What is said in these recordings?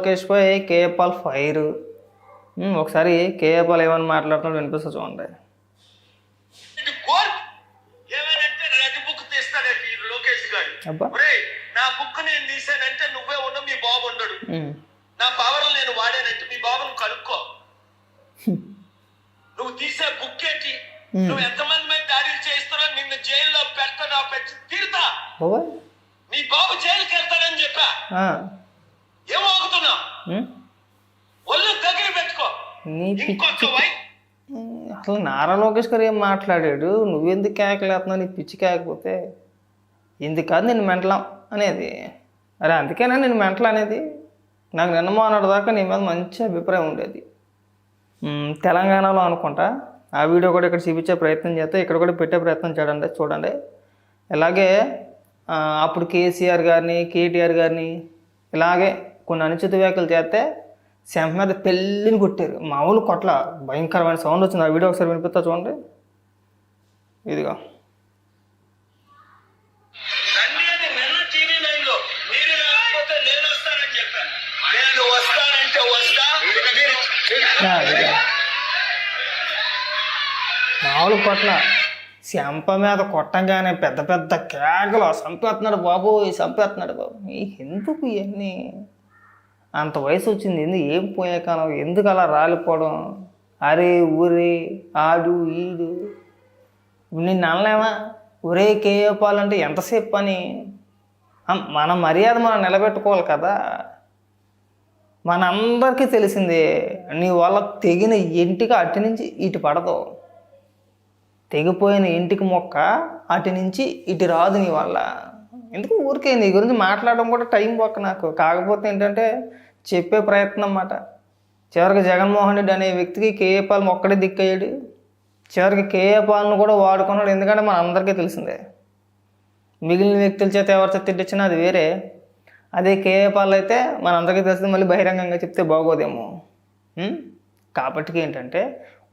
లోకేష్ పై KA Paul fire. ఒకసారి కేఏపాల్ ఏమని మాట్లాడుతున్నాడు వినిపిస్తా చూడండి. నా బుక్ నేను తీసానంటే నువ్వే ఉన్న మీ బాబు ఉండడు. నా పవర్ నేను వాడానంటే మీ బాబును కనుక్కో. నువ్వు తీసే బుక్ ఏంటి. నువ్వు ఎంతమంది మీద దాడులు చేస్తారో నిన్ను జైల్లో పెట్టడా పెట్టి తీరుతా. నీ బాబు జైలుకి వెళ్తాడని చెప్పా నీ పిచ్చి అసలు నారా లోకేష్ గారు ఏం మాట్లాడాడు? నువ్వెందుకు కేకలేస్తున్నావు నీ పిచ్చి కేకపోతే ఎందుకు కాదు నేను మెంటలం అనేది. అరే అందుకేనా నేను మెంటల్ అనేది? నాకు నిన్న మొన్నటి దాకా నీ మీద మంచి అభిప్రాయం ఉండేది. తెలంగాణలో అనుకుంటా. ఆ వీడియో కూడా ఇక్కడ చూపించే ప్రయత్నం చేస్తే. ఇక్కడ కూడా పెట్టే ప్రయత్నం చేయండి చూడండి. అలాగే ఆ, అప్పుడు కేసీఆర్ గారిని కేటీఆర్ గారిని ఇలాగే కొన్ని అనుచిత వ్యాఖ్యలు చేస్తే శంఖ మీద పెళ్ళిని కొట్టారు. మామూలు కొట్ల. భయంకరమైన సౌండ్ వచ్చింది. ఆ వీడియో ఒకసారి వినిపిస్తా చూడండి. ఇదిగో. మామూలు కొట్ల. శంప మీద కొట్టంగానే పెద్ద పెద్ద కేకలు. చంపేస్తున్నాడు బాబు చంపేస్తున్నాడు బాబు. ఈ ఎందుకు ఇవన్నీ? అంత వయసు వచ్చింది ఎందుకు ఏం పోయే కాలం ఎందుకు అలా రాలిపోవడం? అరే ఊరే ఆడు ఈడు. నిన్ను అనలేమా? ఒరే కేయపాలంటే ఎంతసేపు పని? మన మర్యాద మనం నిలబెట్టుకోవాలి కదా. మనందరికీ తెలిసిందే నీ వల్ల తెగిన ఇంటికి అటు నుంచి ఇటు పడదు. తెగిపోయిన ఇంటికి మొక్క అటు నుంచి ఇటు రాదు నీ వల్ల. ఎందుకు ఊరికే నీ గురించి మాట్లాడడం కూడా టైం పోక నాకు. కాకపోతే ఏంటంటే చెప్పే ప్రయత్నం అన్నమాట. చివరికి జగన్మోహన్ రెడ్డి అనే వ్యక్తికి కేఏ పాలన ఒక్కడే దిక్కయ్యాడు. చివరికి కేఏ పాలన కూడా వాడుకున్నాడు. ఎందుకంటే మన అందరికీ తెలిసిందే. మిగిలిన వ్యక్తుల చేత ఎవరి చేత తిట్టించినా అది వేరే. అదే కేఏ పాలు అయితే మనందరికీ తెలిసింది మళ్ళీ బహిరంగంగా చెప్తే బాగోదేమో. కాబట్టి ఏంటంటే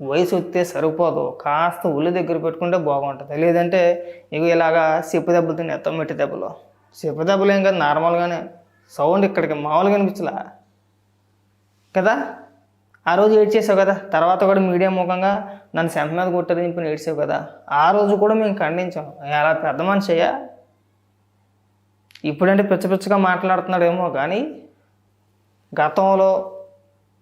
వయసు వస్తే సరిపోదు. కాస్త ఉల్లి దగ్గర పెట్టుకుంటే బాగుంటుంది. లేదంటే ఇక ఇలాగా చెప్పు దెబ్బలు తిని ఎత్తం మెట్టి దెబ్బలు. చెప్పు దెబ్బలు ఏం కాదు నార్మల్గానే. సౌండ్ ఇక్కడికి మామూలుగా అనిపించలా? కదా? ఆ రోజు ఏడ్చేసావు కదా? తర్వాత కూడా మీడియా ముఖంగా నన్ను సెంప మీద కొట్టారు చెప్పి ఏడ్చావు కదా? ఆ రోజు కూడా మేము ఖండించాం. అలా పెద్ద మనిషి అయ్యా ఇప్పుడంటే పిచ్చ పిచ్చగా మాట్లాడుతున్నాడేమో కానీ గతంలో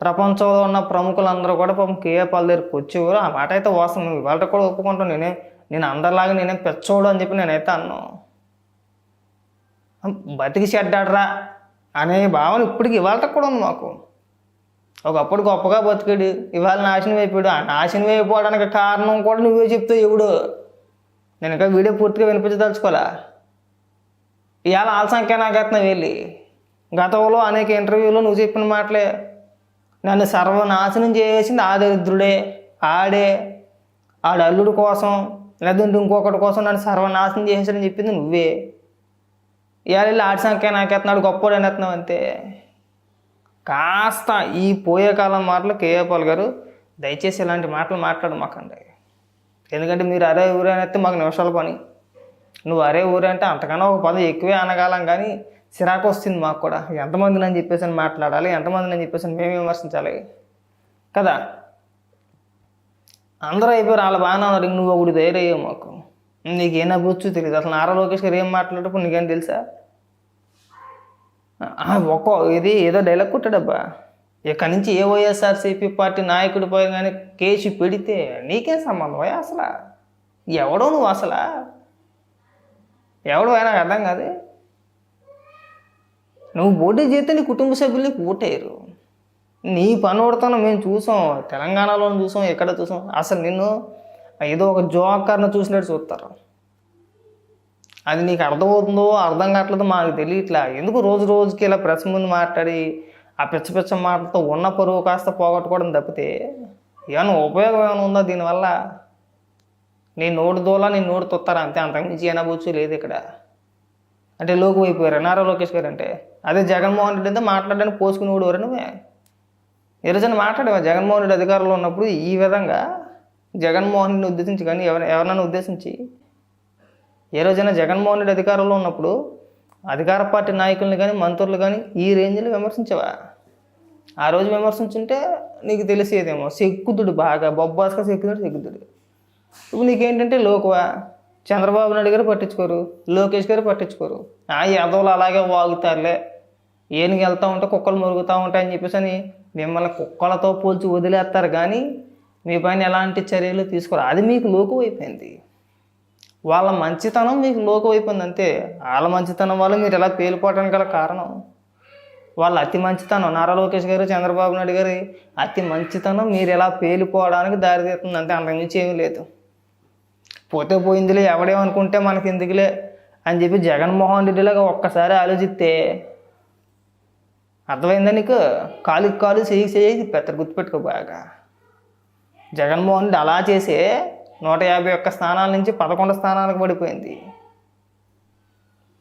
ప్రపంచంలో ఉన్న ప్రముఖులందరూ కూడా పాపం కేఏ పాల్ దగ్గరికి వచ్చేవారు. ఆ మాట అయితే వాస్తవం. నువ్వు ఇవాళ కూడా ఒప్పుకుంటాను. నేనే నేను అందరిలాగా నేనే పెచ్చోడు అని చెప్పి నేనైతే అన్నాను. బతికి చెడ్డాడరా అనే భావన ఇప్పటికి ఇవాళ కూడా ఉంది మాకు. ఒకప్పుడు గొప్పగా బతికాడు ఇవాళ నాశనం అయిపోయాడు. ఆ నాశనం అయిపోవడానికి కారణం కూడా నువ్వే చెప్తావు ఎవడు? నేను ఇంకా వీడియో పూర్తిగా వినిపించదలుచుకోవాలా? ఇవాళ ఆల సంఖ్య నాకెత్తున్నావు వెళ్ళి. గతంలో అనేక ఇంటర్వ్యూలో నువ్వు చెప్పిన మాటలే. నన్ను సర్వనాశనం చేసింది ఆ దరిద్రుడే ఆడే ఆడ అల్లుడు కోసం లేదంటే ఇంకొకటి కోసం నన్ను సర్వనాశనం చేసేసాడని చెప్పింది నువ్వే. ఇవాళ ఆడి సంఖ్య నాకెత్తున్నాడు గొప్పోడు అనేస్తున్నావు అంతే. కాస్త ఈ పోయే కాలం మాటలు కేఏపాల్ గారు దయచేసి ఇలాంటి మాటలు మాట్లాడమాకండి ఎందుకంటే మీరు అరే ఊరే అనేస్తే మాకు నిమిషాల పని. నువ్వు అరే ఊరే అంటే అంతకన్నా ఒక పదం ఎక్కువే అనగాలం కానీ చిరాకు వస్తుంది మాకు కూడా. ఎంతమందిని అని చెప్పేసి అని మాట్లాడాలి ఎంతమందిని అని చెప్పేసి మేము విమర్శించాలి? కదా? అందరూ అయిపోయారు వాళ్ళ బాగానే ఉన్నారు ఇంక నువ్వు ఒకటి ధైర్యం మాకు. నీకు అవ్వచ్చు తెలియదు అసలు నారా లోకేష్ గారు ఏం మాట్లాడేటప్పుడు నీకేం తెలుసా? ఒక్కో ఇది ఏదో డైలాగ్ కొట్టాడబ్బా. ఇక్కడి నుంచి ఏ వైఎస్ఆర్సీపీ పార్టీ నాయకుడి పోయి కానీ కేసు పెడితే నీకేం సంబంధం అయ్యా అసలు? ఎవడో నువ్వు అసలు? ఎవడో అయినా అర్థం కాదు? నువ్వు పోటీ చేస్తే నీ కుటుంబ సభ్యులు నీకు ఓటేయరు. నీ పని మేము చూసాం తెలంగాణలో చూసాం ఎక్కడ చూసాం. అసలు నిన్ను ఏదో ఒక జోకర్ను చూసినట్టు చూస్తారు. అది నీకు అర్థమవుతుందో అర్థం కావట్లేదో మాకు తెలియట్లా. ఎందుకు రోజు రోజుకి ఇలా ప్రెస్ ముందు మాట్లాడి ఆ పిచ్చ పిచ్చ మాటలతో ఉన్న పరువు కాస్త పోగొట్టుకోవడం తప్పితే ఏమైనా ఉపయోగం ఏమైనా ఉందా దీనివల్ల? నీ నోటు దోలా నీ నోటి తొత్తారా? అంతే అంతకుమించి బొచ్చు లేదు ఇక్కడ. అంటే లోకు అయిపోయారు? నారా లోకేష్ గారు అంటే? అదే జగన్మోహన్ రెడ్డి అంతా మాట్లాడడానికి పోసుకుని ఊడవరు నువ్వే? ఈ రోజున మాట్లాడేవా? జగన్మోహన్ రెడ్డి అధికారంలో ఉన్నప్పుడు ఈ విధంగా జగన్మోహన్ రెడ్డిని ఉద్దేశించి కానీ ఎవరి ఎవరినైనా ఉద్దేశించి ఏ రోజైనా జగన్మోహన్ రెడ్డి అధికారంలో ఉన్నప్పుడు అధికార పార్టీ నాయకుల్ని కానీ మంత్రులు కానీ ఈ రేంజ్లో విమర్శించవా? ఆ రోజు విమర్శించుంటే నీకు తెలిసేదేమో సెక్కుతుడు బాగా బొబ్బాస్గా సెక్కుతుడు సెక్కుతుడు ఇప్పుడు నీకేంటంటే లోకువా? చంద్రబాబు నాయుడు గారు పట్టించుకోరు లోకేష్ గారు పట్టించుకోరు. ఆ యాదవులు అలాగే వాగుతారులే. ఏనుగు వెళ్తూ ఉంటే కుక్కలు మురుగుతూ ఉంటాయని చెప్పేసి అని మిమ్మల్ని కుక్కలతో పోల్చి వదిలేస్తారు కానీ మీ పైన ఎలాంటి చర్యలు తీసుకోరు. అది మీకు లోకు అయిపోయింది. వాళ్ళ మంచితనం మీకు లోకు అయిపోయింది అంతే. వాళ్ళ మంచితనం వల్ల మీరు ఎలా పేలిపోవడానికి గల కారణం. వాళ్ళ అతి మంచితనం నారా లోకేష్ గారు చంద్రబాబు నాయుడు గారి అతి మంచితనం మీరు ఎలా పేలిపోవడానికి దారితీస్తుంది అంతే. అంతకుమించి ఏమీ లేదు. పోతే పోయిందిలే ఎవడేమనుకుంటే మనకి ఎందుకులే అని చెప్పి జగన్మోహన్ రెడ్డిలాగా ఒక్కసారి ఆలోచిస్తే అర్థమైందా నీకు? కాలుకి కాలు చేయి చేయి పెద్ద గుర్తుపెట్టుకో బాగా. జగన్మోహన్ రెడ్డి అలా చేసే నూట యాభై ఒక్క స్థానాల నుంచి పదకొండు స్థానాలకు పడిపోయింది.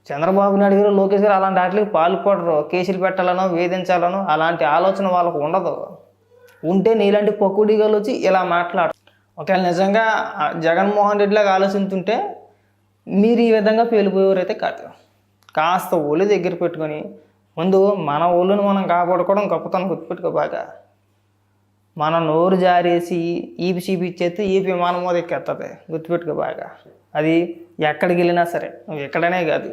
చంద్రబాబు నాయుడు గారు లోకేష్ గారు అలాంటి వాటికి పాల్పడరు. కేసులు పెట్టాలనో వేధించాలనో అలాంటి ఆలోచన వాళ్ళకు ఉండదు. ఉంటే నీలాంటి పక్కుడిగాలు వచ్చి ఇలా మాట్లాడు ఒకవేళ నిజంగా ఆ జగన్మోహన్ రెడ్డిలాగా ఆలోచిస్తుంటే మీరు ఈ విధంగా పేలిపోయేవారైతే కాదు. కాస్త ఒళ్ళు దగ్గర పెట్టుకొని ముందు మన ఒళ్ళును మనం కాపాడుకోవడం గొప్పతనం గుర్తుపెట్టుకో బాగా. మన నోరు జారేసి ఈపి చీపి ఇచ్చేస్తే ఈపి విమానం మీద ఎక్కేస్తుంది గుర్తుపెట్టుకో బాగా. అది ఎక్కడికి వెళ్ళినా సరే నువ్వు ఎక్కడనే కాదు.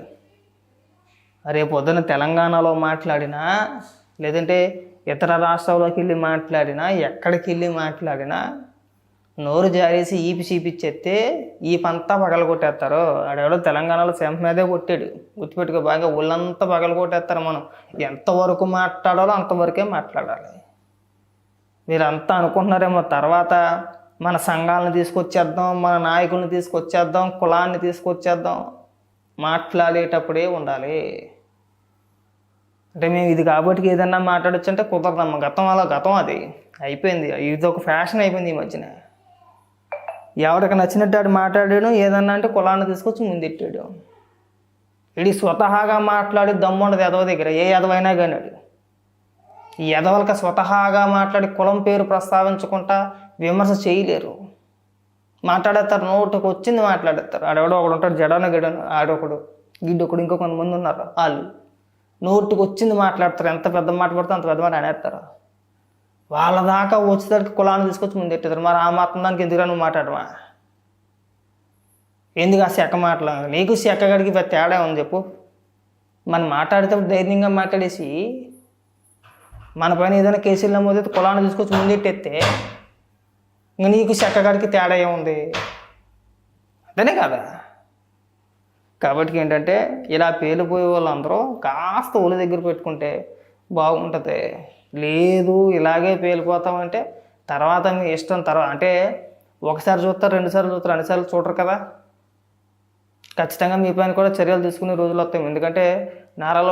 రేపు పొద్దున తెలంగాణలో మాట్లాడినా లేదంటే ఇతర రాష్ట్రాల్లోకి వెళ్ళి మాట్లాడినా ఎక్కడికి వెళ్ళి మాట్లాడినా నోరు జారేసి ఈపి చీపిచ్చేస్తే ఈపంతా పగల కొట్టేస్తారు ఆడెవడో తెలంగాణలో సెంప మీదే కొట్టాడు. గుర్తుపెట్టుకో బాగా ఒళ్ళంతా పగల కొట్టేస్తారు మనం. ఎంతవరకు మాట్లాడాలో అంతవరకే మాట్లాడాలి. మీరంతా అనుకుంటున్నారేమో తర్వాత మన సంఘాలను తీసుకొచ్చేద్దాం మన నాయకుల్ని తీసుకొచ్చేద్దాం కులాన్ని తీసుకొచ్చేద్దాం. మాట్లాడేటప్పుడే ఉండాలి. అంటే మేము ఇది కాబట్టి ఏదన్నా మాట్లాడచ్చు అంటే కుదరదమ్మ. గతం అలా గతం అది. అయిపోయింది. ఇది ఒక ఫ్యాషన్ అయిపోయింది ఈ మధ్యన. ఎవరికి నచ్చినట్టు ఆడు మాట్లాడాడు ఏదన్నా అంటే కులాన్ని తీసుకొచ్చి ముందెట్టాడు. ఇది స్వతహాగా మాట్లాడి దమ్ముండదు ఎదవ దగ్గర ఏ ఎదవైనా కానీ ఆడు. ఈ ఎదవలకి స్వతహాగా మాట్లాడి కులం పేరు ప్రస్తావించకుండా విమర్శ చేయలేరు. మాట్లాడేస్తారు నోటుకు వచ్చింది మాట్లాడేస్తారు ఆడెవడో ఒకడు ఉంటాడు జడన గిడను ఆడొకడు గిడ్డొకడు ఇంకో కొంతమంది ఉన్నారు వాళ్ళు. నోటుకు వచ్చింది మాట్లాడతారు ఎంత పెద్ద మాట పడితే అంత పెద్ద మాట అనేస్తారు వాళ్ళ దాకా వచ్చేసరికి కులాన్ని తీసుకొచ్చి ముందు మరి ఆ మాత్రం దానికి ఎందుకు నువ్వు మాట్లాడమా ఎందుకు ఆ సెక్క మాటలు? నీకు చెక్కగడికి పెద్ద తేడా ఉంది చెప్పు. మనం మాట్లాడితే ధైర్యంగా మాట్లాడేసి మన పైన ఏదైనా కేసులు నమోదైతే కులాన్ని తీసుకొచ్చి ముందెట్టేస్తే ఇంకా నీకు చెక్కగాడికి తేడా ఏముంది? అంతేనే కదా? కాబట్టి ఏంటంటే ఇలా పేలిపోయే వాళ్ళందరూ కాస్త ఒళ్ళు దగ్గర పెట్టుకుంటే బాగుంటుంది. లేదు ఇలాగే పేలిపోతామంటే తర్వాత మీ ఇష్టం తర్వాత అంటే ఒకసారి చూస్తారు రెండుసార్లు చూస్తారు అన్నిసార్లు చూడరు కదా. ఖచ్చితంగా మీ పైన కూడా చర్యలు తీసుకునే రోజులు వస్తాయి. ఎందుకంటే నారాలో